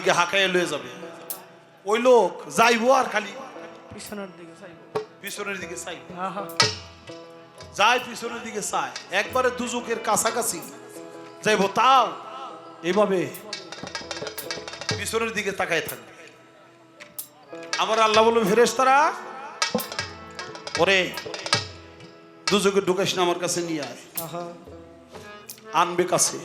দিকে হাঁকাইয়ে লয়ে যাবে। ওই লোক যাইবো আর খালি পিছনের দিকে পিছনের দিকে চাইবে। যায় পিছনের দিকে চায়। একবারে দুজকের কাছাকাছি যাইবো তাও এভাবে পিছনের দিকে তাকায় থাকবে। আমার আল্লাহ বলবে ফেরেস তারা ওরে দুজকে ঢুকাইস না আমার কাছে নিয়ে আয়। আনবে কাছে।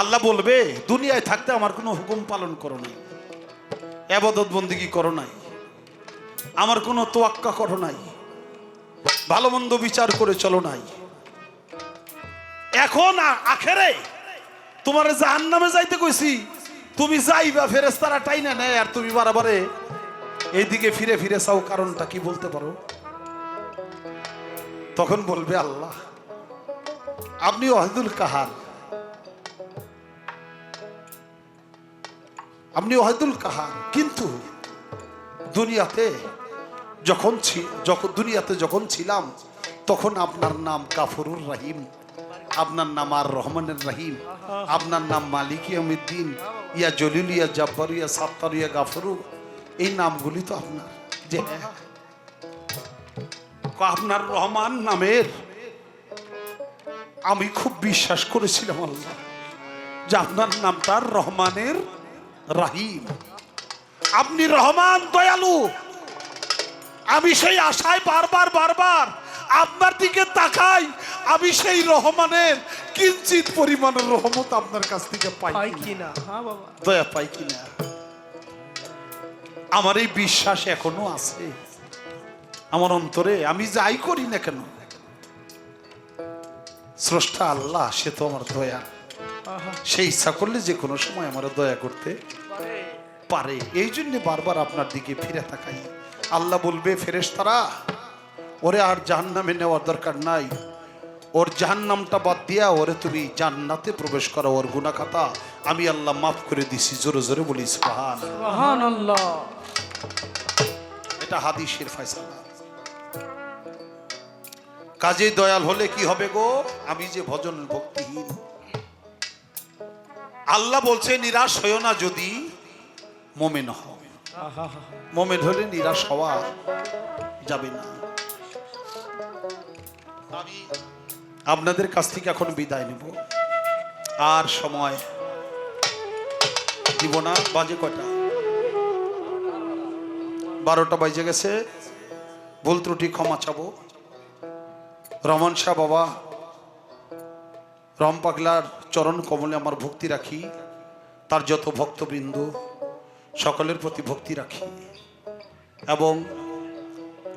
আল্লাহ বলবে, দুনিয়ায় থাকতে আমার কোনো হুকুম পালন করো নাই, আবাদত বন্দিগি করো নাই, আমার কোনো তোয়াক্কা করো নাই ভালো মন্দ বিচার করে চলো নাই। এখন আখেরে তোমার জাহান নামে যাইতে কইছি, তুমি যাইবা ফেরেস্তারা টাইনা নেয় আর তুমি বারাবারে এইদিকে ফিরে ফিরে চাও, কারণটা কি বলতে পারো? তখন বলবে আল্লাহ আপনি ওয়াহিদুল কাহার আপনি ওয়াহিদুল কাহার। কিন্তু দুনিয়াতে যখন যখন দুনিয়াতে যখন ছিলাম, তখন আপনার নাম কাফরুর রাহিম, আপনার নাম আর রহমানের রাহিম, আপনার নাম মালিক ইয়ামিদ্দিন ইয়া জলিল, ইয়া জব্বার, ইয়া সাত্তার, ইয়া গাফরু, এই নামগুলি তো আপনার। যে আপনার রহমান নামের আমি খুব বিশ্বাস করেছিলাম আল্লাহ, যে আপনার নামটা রহমানের রাহিম। আপনি রহমান দয়ালু। আমি সেই আশায় বারবার বারবার আপনার দিকে তাকাই। আমি সেই রহমানের কিঞ্চিত পরিমাণের রহমত আপনার কাছ থেকে পাই কিনা। হ্যাঁ দয়া পাই কিনা। আমার এই বিশ্বাস এখনও আছে। আমার অন্তরে আমি যাই করি না কেন? স্রষ্টা আল্লাহ সে তো আমার দয়া। সে ইচ্ছা করলে যে কোনো সময় আমার দয়া করতে পারে। এই জন্য বারবার আপনার দিকে ফিরে তাকাই। আল্লাহ বলবে ফেরেশ তারা ওরে আর জাহান নামে নেওয়ার দরকার নাই। ওর জাহান নামটা বাদ দিয়া ওরে তুমি জান্নাতে প্রবেশ করো ওর গুনা খাতা আমি আল্লাহ মাফ করে দিছি। জোরে জোরে বলি সুবহানাল্লাহ। এটা হাদিসের ফয়সালা। কাজে দয়াল হলে কি হবে গো? আমি যে ভজন ভক্তিহীন আল্লাহ বলছে, নিরাশ হয়েও না যদি মোমেন হও। মোমেন হলে নিরাশ হওয়া যাবে না। আমি আপনাদের কাছ থেকে এখন বিদায় নেব। আর সময় দিব না, বাজে কয়টা? বারোটা বাজে গেছে। ভুল ত্রুটি ক্ষমা চাবো। রমন শাহ বাবা রম পাগলার চরণ কমলে আমার ভক্তি রাখি, তার যত ভক্তবৃন্দ, সকলের প্রতি ভক্তি রাখি। এবং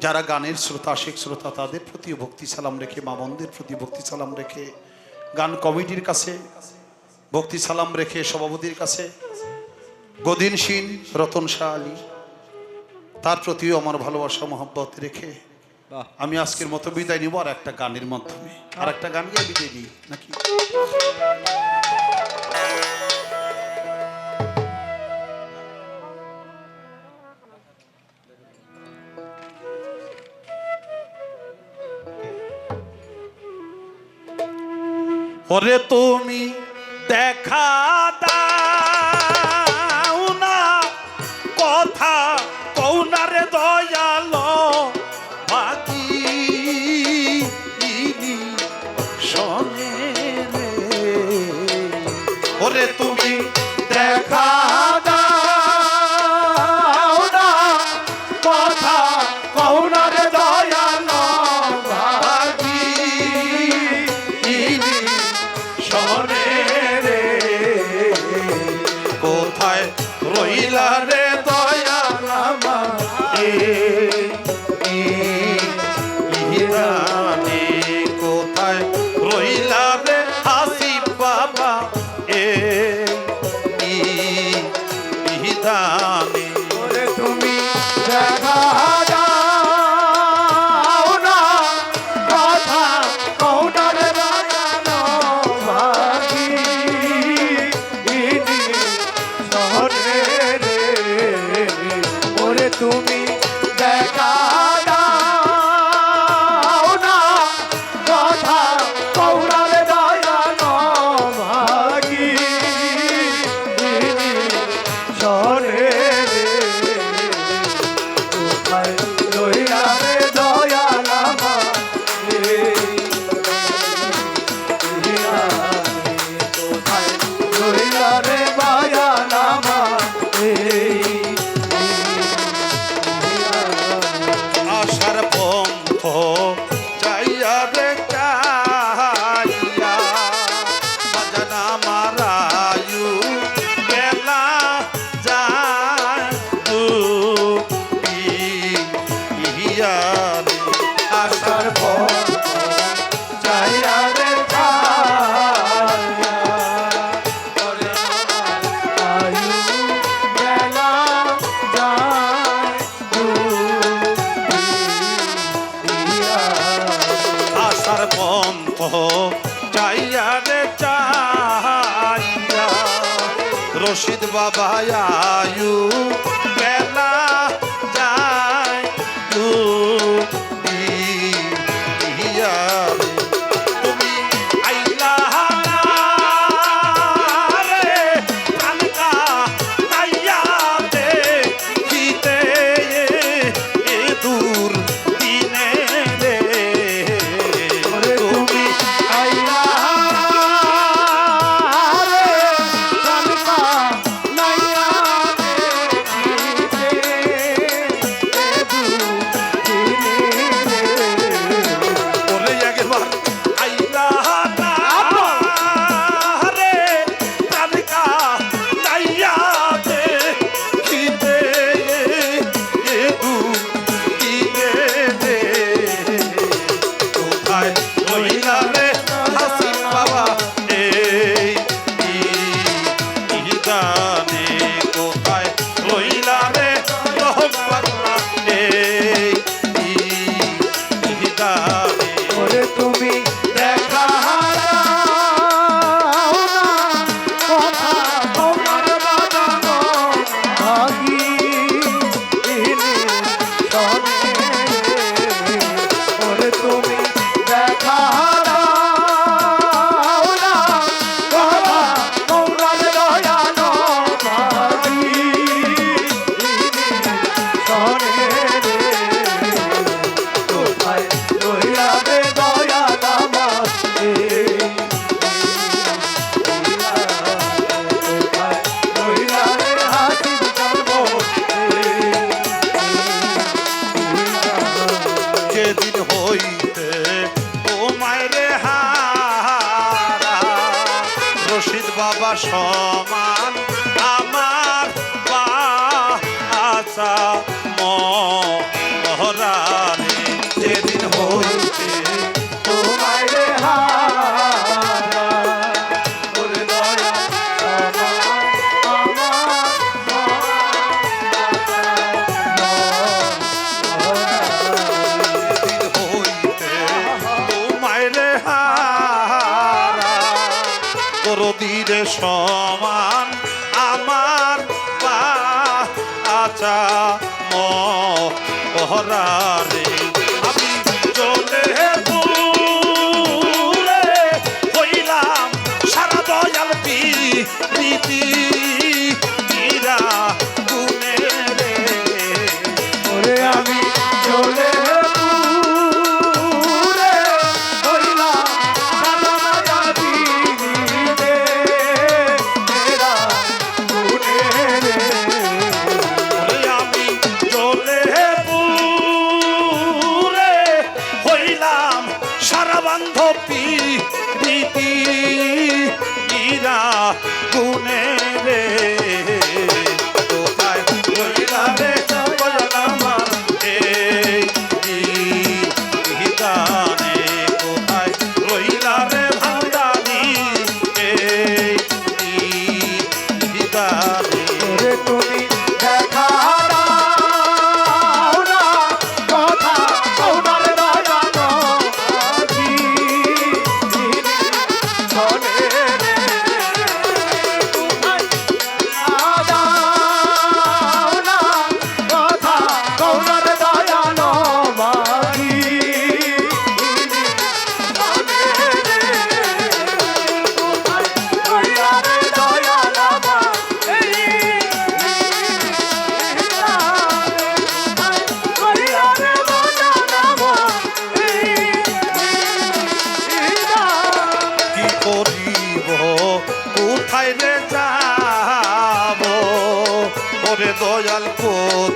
যারা গানের শ্রোতা, আশেক শ্রোতা, তাদের প্রতিও ভক্তি সালাম রেখে মামনদের প্রতি ভক্তি সালাম রেখে, গান কমিটির কাছে ভক্তি সালাম রেখে, সভাপতির কাছে গদিন রতন শাহ আলী তার প্রতিও আমার ভালোবাসা, মহব্বত রেখে আমি আজকের মতো বিদায় নিব আর একটা গানের মাধ্যমে। আর একটা গান গিয়ে বিদায় দিই, নাকি? ওরে তুমি দেখা ওরে তুমি দেখা চাইয়া রশিদ বাবা আয়ু বে বাবা সমান আমার বা আচা মহরা নদীর সমান আমার আচা মহরারে আমি চলে সারা দয়াল পি বান্ধবী রীতি মীরা গুণে রে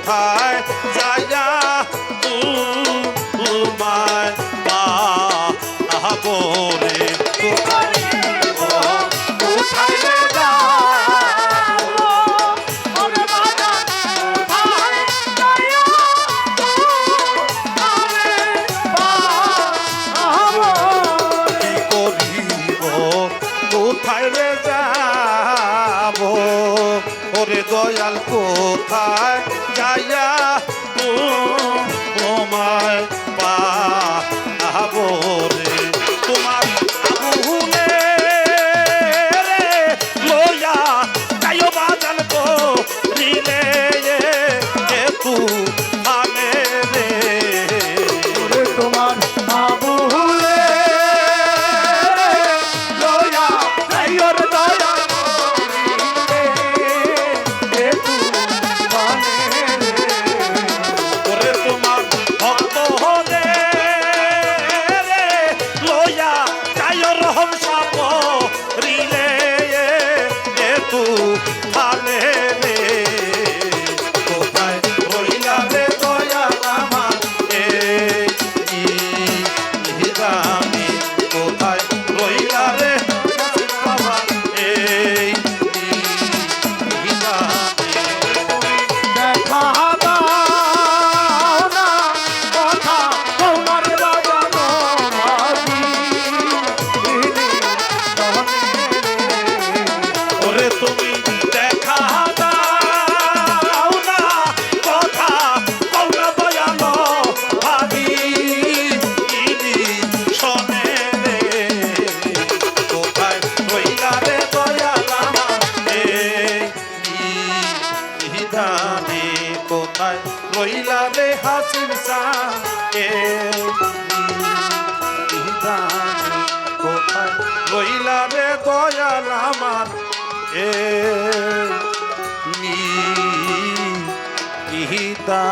কোথায়? যায়া তোমায় পাবো রে কোথায় রে যা? দয়াল কোথায়? যাইয়া জালে তুমি কোথায় রইলা রে হাসিন কোথায় রইলা রে দয়াল আমার? এ নি ইহিতা